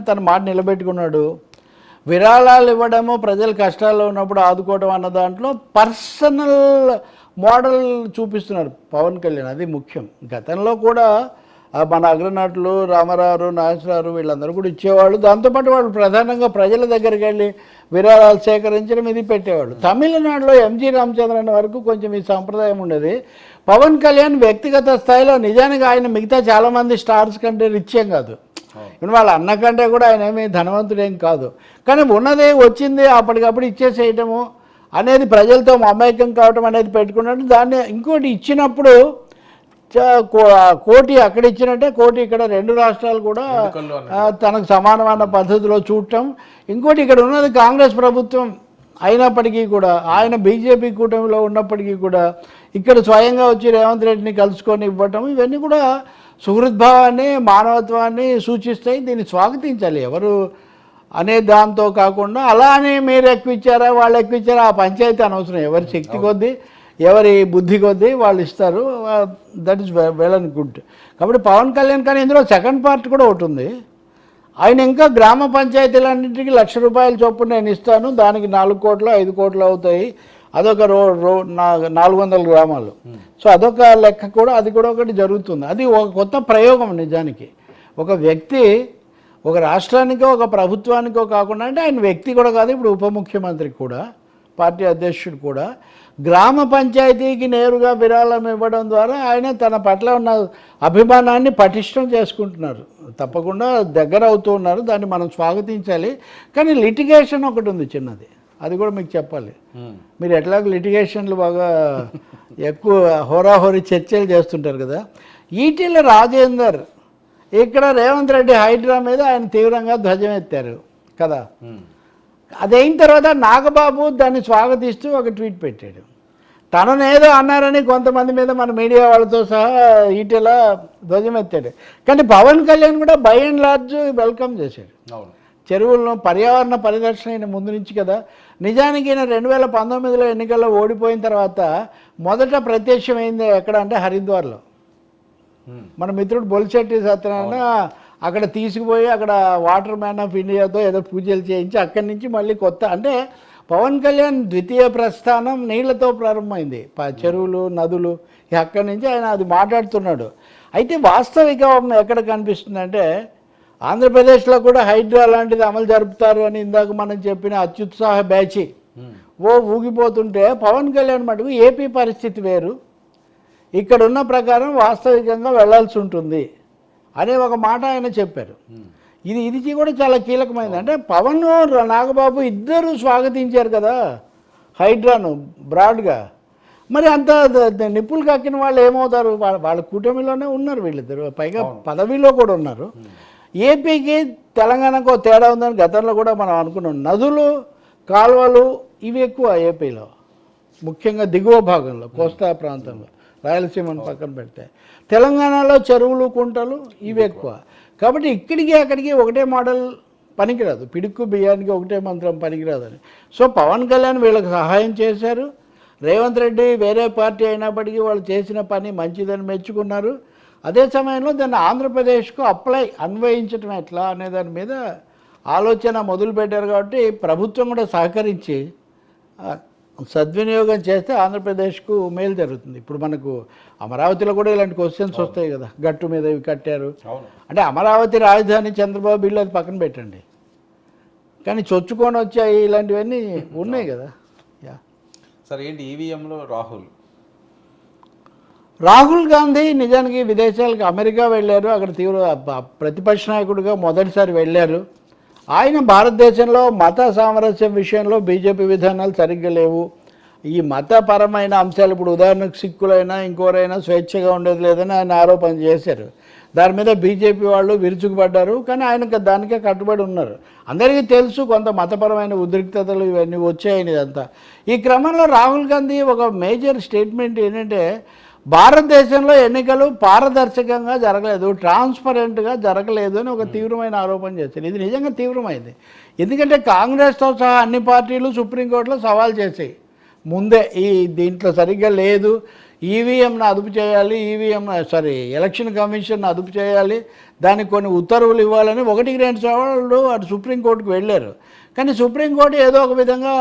తన మాట నిలబెట్టుకున్నాడు. విరాళాలు ఇవ్వడము ప్రజలు కష్టాల్లో ఉన్నప్పుడు ఆదుకోవడం అన్న దాంట్లో పర్సనల్ మోడల్ చూపిస్తున్నారు పవన్ కళ్యాణ్. అది ముఖ్యం. గతంలో కూడా మన అగ్రనటులు రామారావు నాగేశ్వరరావు వీళ్ళందరూ కూడా ఇచ్చేవాళ్ళు. దాంతోపాటు వాళ్ళు ప్రధానంగా ప్రజల దగ్గరికి వెళ్ళి విరాళాలు సేకరించడం ఇది పెట్టేవాళ్ళు. తమిళనాడులో ఎంజి రామచంద్రన్ వరకు కొంచెం ఈ సాంప్రదాయం ఉండేది. పవన్ కళ్యాణ్ వ్యక్తిగత స్థాయిలో నిజానికి ఆయన మిగతా చాలామంది స్టార్స్ కంటే రిచ్యం కాదు. ఇప్పుడు వాళ్ళ అన్న కంటే కూడా ఆయన ఏమీ ధనవంతుడేం కాదు. కానీ ఉన్నదే వచ్చింది అప్పటికప్పుడు ఇచ్చేసేయటము అనేది ప్రజలతో మమేకం కావటం అనేది పెట్టుకున్నట్టు దాన్ని ఇంకోటి ఇచ్చినప్పుడు కోటి అక్కడ ఇచ్చినట్టే కోటి ఇక్కడ రెండు రాష్ట్రాలు కూడా తనకు సమానమైన పద్ధతిలో చూడటం. ఇంకోటి ఇక్కడ ఉన్నది కాంగ్రెస్ ప్రభుత్వం అయినప్పటికీ కూడా ఆయన బీజేపీ కూటమిలో ఉన్నప్పటికీ కూడా ఇక్కడ స్వయంగా వచ్చి రేవంత్ రెడ్డిని కలుసుకొని ఇవ్వటం ఇవన్నీ కూడా సుహృద్భావాన్ని మానవత్వాన్ని సూచిస్తాయి దీన్ని స్వాగతించాలి. ఎవరు అనే దాంతో కాకుండా అలానే మీరు ఎక్కువ ఇచ్చారా వాళ్ళు ఎక్కువ ఇచ్చారా ఆ పంచాయతీ అనవసరం. ఎవరి శక్తి కొద్దీ ఎవరి బుద్ధి కొద్దీ వాళ్ళు ఇస్తారు. That is well and good కాబట్టి పవన్ కళ్యాణ్ కానీ ఇందులో సెకండ్ పార్ట్ కూడా ఒకటి ఉంది. ఆయన ఇంకా గ్రామ పంచాయతీలన్నింటికి లక్ష రూపాయల చొప్పున నేను ఇస్తాను. దానికి నాలుగు కోట్లు ఐదు కోట్లు అవుతాయి. అదొక రో రో నాలుగు వందల గ్రామాలు. సో అదొక లెక్క కూడా అది కూడా ఒకటి జరుగుతుంది. అది ఒక కొత్త ప్రయోగం నిజానికి. ఒక వ్యక్తి ఒక రాష్ట్రానికో ఒక ప్రభుత్వానికో కాకుండా అంటే ఆయన వ్యక్తి కూడా కాదు ఇప్పుడు ఉప ముఖ్యమంత్రి కూడా పార్టీ అధ్యక్షుడు కూడా గ్రామ పంచాయతీకి నేరుగా విరాళం ఇవ్వడం ద్వారా ఆయన తన పట్ల ఉన్న అభిమానాన్ని పటిష్టం చేసుకుంటున్నారు. తప్పకుండా దగ్గర అవుతూ ఉన్నారు దాన్ని మనం స్వాగతించాలి. కానీ లిటిగేషన్ ఒకటి ఉంది చిన్నది. అది కూడా మీకు చెప్పాలి. మీరు ఎట్లాగో లిటిగేషన్లు బాగా ఎక్కువ హోరాహోరీ చర్చలు చేస్తుంటారు కదా. ఈటీల రాజేందర్ ఇక్కడ రేవంత్ రెడ్డి హైడ్రా మీద ఆయన తీవ్రంగా ధ్వజం ఎత్తారు కదా. అదైన తర్వాత నాగబాబు దాన్ని స్వాగతిస్తూ ఒక ట్వీట్ పెట్టాడు. తననేదో అన్నారని కొంతమంది మీద మన మీడియా వాళ్ళతో సహా ఈటెల ధ్వజం ఎత్తాడు కానీ పవన్ కళ్యాణ్ కూడా బై అండ్ లార్జ్ వెల్కమ్ చేశాడు. అవును. చెరువులను పర్యావరణ పరిరక్షణ ఈయన ముందు నుంచి కదా నిజానికి ఈయన రెండు వేల పంతొమ్మిదిలో ఎన్నికల్లో ఓడిపోయిన తర్వాత మొదట ప్రత్యక్షమైంది ఎక్కడ అంటే హరిద్వార్లో. మన మిత్రుడు బొలిశెట్టి సత్యనారాయణ అక్కడ తీసుకుపోయి అక్కడ వాటర్ మ్యాన్ ఆఫ్ ఇండియాతో ఏదో పూజలు చేయించి అక్కడి నుంచి మళ్ళీ కొత్త అంటే పవన్ కళ్యాణ్ ద్వితీయ ప్రస్థానం నీళ్ళతో ప్రారంభమైంది. చెరువులు నదులు అక్కడి నుంచి ఆయన అది మాట్లాడుతున్నాడు. అయితే వాస్తవికం ఎక్కడ కనిపిస్తుందంటే ఆంధ్రప్రదేశ్లో కూడా హైడ్రా లాంటిది అమలు జరుపుతారు అని ఇందాక మనం చెప్పిన అత్యుత్సాహ బ్యాచి. ఉమ్. ఓ ఊగిపోతుంటే పవన్ కళ్యాణ్ మటుకు ఏపీ పరిస్థితి వేరు. ఇక్కడ ఉన్న ప్రకారం వాస్తవికంగా వెళ్ళాల్సి ఉంటుంది అనే ఒక మాట ఆయన చెప్పారు. ఉమ్. ఇది ఇది కూడా చాలా కీలకమైనది అంటే పవన్ నాగబాబు ఇద్దరు స్వాగతించారు కదా హైడ్రాను బ్రాడ్గా. మరి అంత నిప్పులు కక్కిన వాళ్ళు ఏమవుతారు? వాళ్ళ వాళ్ళ కూటమిలోనే ఉన్నారు వీళ్ళిద్దరు. పైగా పదవిలో కూడా ఉన్నారు. ఏపీకి తెలంగాణకు తేడా ఉందని గతంలో కూడా మనం అనుకున్నాం. నదులు కాలువలు ఇవి ఎక్కువ ఏపీలో. ముఖ్యంగా దిగువ భాగంలో కోస్తా ప్రాంతంలో రాయలసీమను పక్కన పెడితే. తెలంగాణలో చెరువులు కుంటలు ఇవి ఎక్కువ. కాబట్టి ఇక్కడికి అక్కడికి ఒకటే మోడల్ పనికిరాదు. పిడుక్కు బియ్యానికి ఒకటే మంత్రం పనికిరాదని. సో పవన్ కళ్యాణ్ వీళ్ళకి సహాయం చేశారు. రేవంత్ రెడ్డి వేరే పార్టీ అయినప్పటికీ వాళ్ళు చేసిన పని మంచిదని మెచ్చుకున్నారు. అదే సమయంలో దాన్ని ఆంధ్రప్రదేశ్కు అప్లై అన్వయించడం ఎట్లా అనే దాని మీద ఆలోచన మొదలుపెట్టారు కాబట్టి ప్రభుత్వం కూడా సహకరించి సద్వినియోగం చేస్తే ఆంధ్రప్రదేశ్కు మేలు జరుగుతుంది. ఇప్పుడు మనకు అమరావతిలో కూడా ఇలాంటి క్వశ్చన్స్ వస్తాయి కదా. గట్టు మీద ఇవి కట్టారు. అంటే అమరావతి రాజధాని చంద్రబాబు బిల్లు అది పక్కన పెట్టండి. కానీ చొచ్చుకొని వచ్చాయి ఇలాంటివన్నీ ఉన్నాయి కదా. యా. సరే ఏంటి ఈవీఎంలో రాహుల్? రాహుల్ గాంధీ నిజానికి విదేశాలకు అమెరికా వెళ్ళారు. అక్కడ తీవ్ర ప్రతిపక్ష నాయకుడిగా మొదటిసారి వెళ్ళారు. ఆయన భారతదేశంలో మత సామరస్యం విషయంలో బీజేపీ విధానాలు సరిగ్గా లేవు. ఈ మతపరమైన అంశాలు ఇప్పుడు ఉదాహరణకు సిక్కులైనా ఇంకోరైనా స్వేచ్ఛగా ఉండేది లేదని ఆయన ఆరోపణ చేశారు. దాని మీద బీజేపీ వాళ్ళు విరుచుకుపడ్డారు. కానీ ఆయన దానికే కట్టుబడి ఉన్నారు. అందరికీ తెలుసు కొంత మతపరమైన ఉద్రిక్తతలు ఇవన్నీ వచ్చాయని ఇదంతా ఈ క్రమంలో రాహుల్ గాంధీ ఒక మేజర్ స్టేట్మెంట్ ఏంటంటే భారతదేశంలో ఎన్నికలు పారదర్శకంగా జరగలేదు ట్రాన్స్పరెంట్గా జరగలేదు అని ఒక తీవ్రమైన ఆరోపణ చేశారు. ఇది నిజంగా తీవ్రమైంది. ఎందుకంటే కాంగ్రెస్తో సహా అన్ని పార్టీలు సుప్రీంకోర్టులో సవాల్ చేసాయి ముందే ఈ దీంట్లో సరిగ్గా లేదు. ఈవీఎంను అదుపు చేయాలి ఈవీఎం సారీ ఎలక్షన్ కమిషన్ అదుపు చేయాలి దానికి కొన్ని ఉత్తర్వులు ఇవ్వాలని ఒకటికి రెండు సవాళ్ళు అటు సుప్రీంకోర్టుకు వెళ్ళారు. కానీ సుప్రీంకోర్టు ఏదో ఒక విధంగా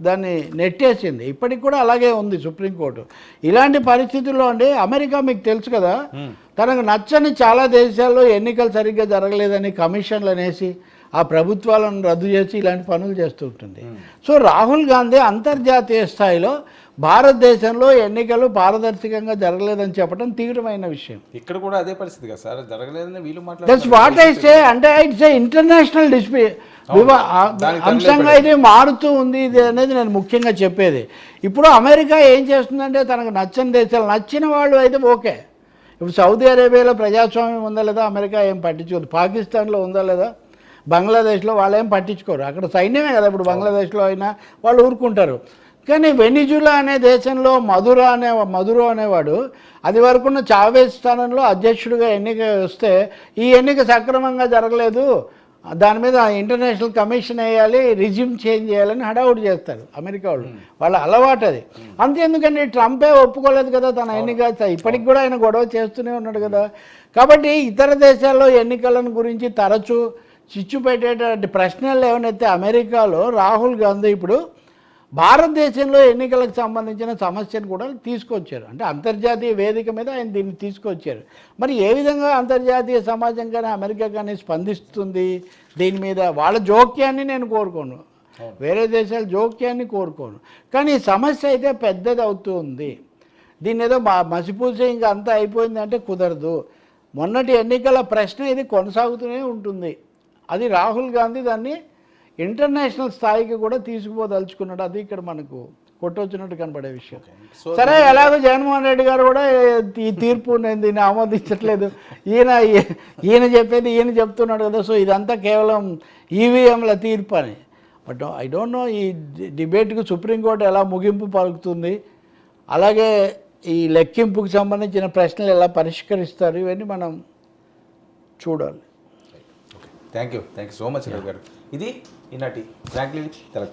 దాన్ని నెట్టేసింది. ఇప్పటికి కూడా అలాగే ఉంది సుప్రీంకోర్టు. ఇలాంటి పరిస్థితుల్లో అండి అమెరికా మీకు తెలుసు కదా తనకు నచ్చని చాలా దేశాల్లో ఎన్నికలు సరిగ్గా జరగలేదని కమిషన్లు అనేసి ఆ ప్రభుత్వాలను రద్దు చేసి ఇలాంటి పనులు చేస్తూ ఉంటుంది. సో రాహుల్ గాంధీ అంతర్జాతీయ స్థాయిలో భారతదేశంలో ఎన్నికలు పారదర్శకంగా జరగలేదని చెప్పడం తీవ్రమైన విషయం. ఇక్కడ కూడా అదే పరిస్థితి కదా సార్ జరగలేదని వీళ్ళు దట్స్ వాట్ ఐ సే అంటే ఇట్స్ ఏ ఇంటర్నేషనల్ డిస్ప్యూ అంశంగా ఇది మారుతూ ఉంది ఇది అనేది నేను ముఖ్యంగా చెప్పేది. ఇప్పుడు అమెరికా ఏం చేస్తుందంటే తనకు నచ్చని దేశాలు నచ్చిన వాళ్ళు అయితే ఓకే. ఇప్పుడు సౌదీ అరేబియాలో ప్రజాస్వామ్యం ఉందా లేదా అమెరికా ఏం పట్టించుకోదు. పాకిస్తాన్లో ఉందా లేదా? బంగ్లాదేశ్లో వాళ్ళు ఏం పట్టించుకోరు. అక్కడ సైన్యమే కదా. ఇప్పుడు బంగ్లాదేశ్లో అయినా వాళ్ళు ఊరుకుంటారు. కానీ వెనిజులా అనే దేశంలో మధుర అనే మధురో అనేవాడు అది వరకున్న చావేజ్ స్థానంలో అధ్యక్షుడిగా ఎన్నిక వస్తే ఈ ఎన్నిక సక్రమంగా జరగలేదు. దాని మీద ఇంటర్నేషనల్ కమిషన్ వేయాలి రిజ్యూమ్ చేంజ్ చేయాలని హడావుడి చేస్తారు అమెరికా వాళ్ళు. వాళ్ళ అలవాటు అది. అంతేందుకండి ట్రంపే ఒప్పుకోలేదు కదా తన ఎన్నిక ఇప్పటికి కూడా ఆయన గొడవ చేస్తూనే ఉన్నాడు కదా. కాబట్టి ఇతర దేశాల్లో ఎన్నికలను గురించి తరచూ చిచ్చు పెట్టేటువంటి ప్రశ్నలు ఏమైతే అమెరికాలో రాహుల్ గాంధీ ఇప్పుడు భారతదేశంలో ఎన్నికలకు సంబంధించిన సమస్యను కూడా తీసుకొచ్చారు. అంటే అంతర్జాతీయ వేదిక మీద ఆయన దీన్ని తీసుకొచ్చారు. మరి ఏ విధంగా అంతర్జాతీయ సమాజం కానీ అమెరికా కానీ స్పందిస్తుంది? దీని మీద వాళ్ళ జోక్యాన్ని నేను కోరుకోను. వేరే దేశాల జోక్యాన్ని కోరుకోను. కానీ ఈ సమస్య అయితే పెద్దది అవుతుంది దీన్ని ఏదో మా మసిపూసి ఇంకా అంతా అయిపోయిందంటే కుదరదు. మొన్నటి ఎన్నికల ప్రశ్న ఇది కొనసాగుతూనే ఉంటుంది. అది రాహుల్ గాంధీ దాన్ని ఇంటర్నేషనల్ స్థాయికి కూడా తీసుకుపోదలుచుకున్నాడు. అది ఇక్కడ మనకు కొట్టొచ్చినట్టు కనబడే విషయం. సరే ఎలాగో జగన్మోహన్ రెడ్డి గారు కూడా ఈ తీర్పు నేను దీన్ని ఆమోదించట్లేదు. ఈయన ఈయన చెప్పేది ఈయన చెప్తున్నాడు కదా. సో ఇదంతా కేవలం ఈవీఎంల తీర్పు అని బట్ ఐ డోంట్ నో ఈ డిబేట్కు సుప్రీంకోర్టు ఎలా ముగింపు పలుకుతుంది. అలాగే ఈ లెక్కింపుకు సంబంధించిన ప్రశ్నలు ఎలా పరిష్కరిస్తారు ఇవన్నీ మనం చూడాలి. Thank you thank you so much Ravi garu. ఇది ఈనాటి ఫ్రాంక్లీ తెలంగాణ